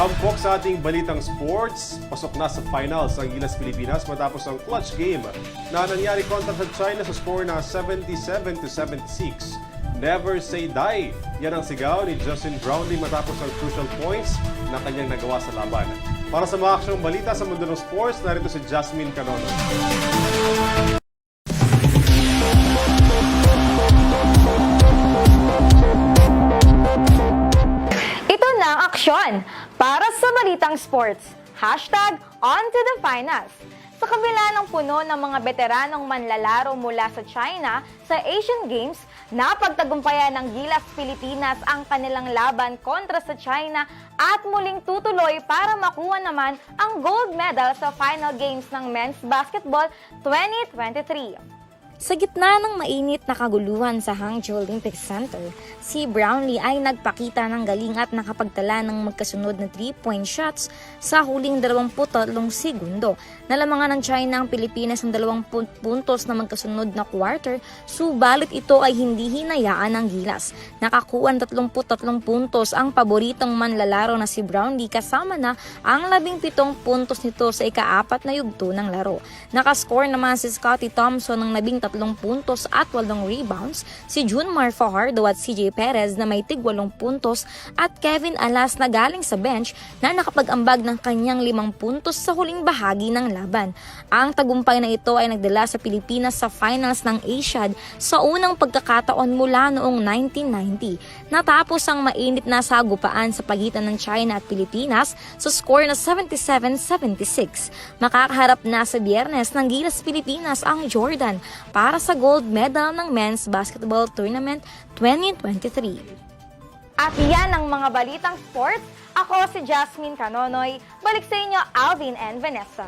Tampok sa ating balitang sports, pasok na sa finals ang Gilas Pilipinas matapos ang clutch game na nangyari kontra sa China sa score na 77 to 76. Never say die. Yan ang sigaw ni Justin Brownlee matapos ang crucial points na kanyang nagawa sa laban. Para sa mga aksyong balita sa mundo ng sports, narito si Jasmine Canono. Ito na ang aksyon para sa Balitang Sports. Hashtag on to the finals. Sa kabila ng puno ng mga veteranong manlalaro mula sa China sa Asian Games, napagtagumpayan ng Gilas Pilipinas ang kanilang laban kontra sa China at muling tutuloy para makuha naman ang gold medal sa final games ng men's basketball 2023. Sa gitna ng mainit na kaguluhan sa Hangzhou Olympic Center, si Brownlee ay nagpakita ng galing at nakapagtala ng magkasunod na 3-point shots sa huling 23 segundo. Nalamangan ng China ang Pilipinas ng 20 puntos na magkasunod na quarter, subalit ito ay hindi hinayaan ng gilas. Nakakuha ng 33 puntos ang paboritong manlalaro na si Brownlee kasama na ang 17 puntos nito sa ikaapat na yugto ng laro. Nakascore naman si Scotty Thompson ng 13 puntos at 8 rebounds, si Junmar Fajardo at CJ Perez na may tig 8 puntos at Kevin Alas na galing sa bench na nakapag-ambag ng kanyang 5 puntos sa huling bahagi ng laban. Ang tagumpay na ito ay nagdala sa Pilipinas sa finals ng Asiad sa unang pagkakataon mula noong 1990. Natapos ang mainit na sagupaan sa pagitan ng China at Pilipinas sa score na 77-76. Makakaharap na sa biyernes ng Gilas Pilipinas ang Jordan para sa gold medal ng Men's Basketball Tournament 2023. At yan ang mga balitang sports. Ako si Jasmine Canonoy. Balik sa inyo, Alvin and Vanessa.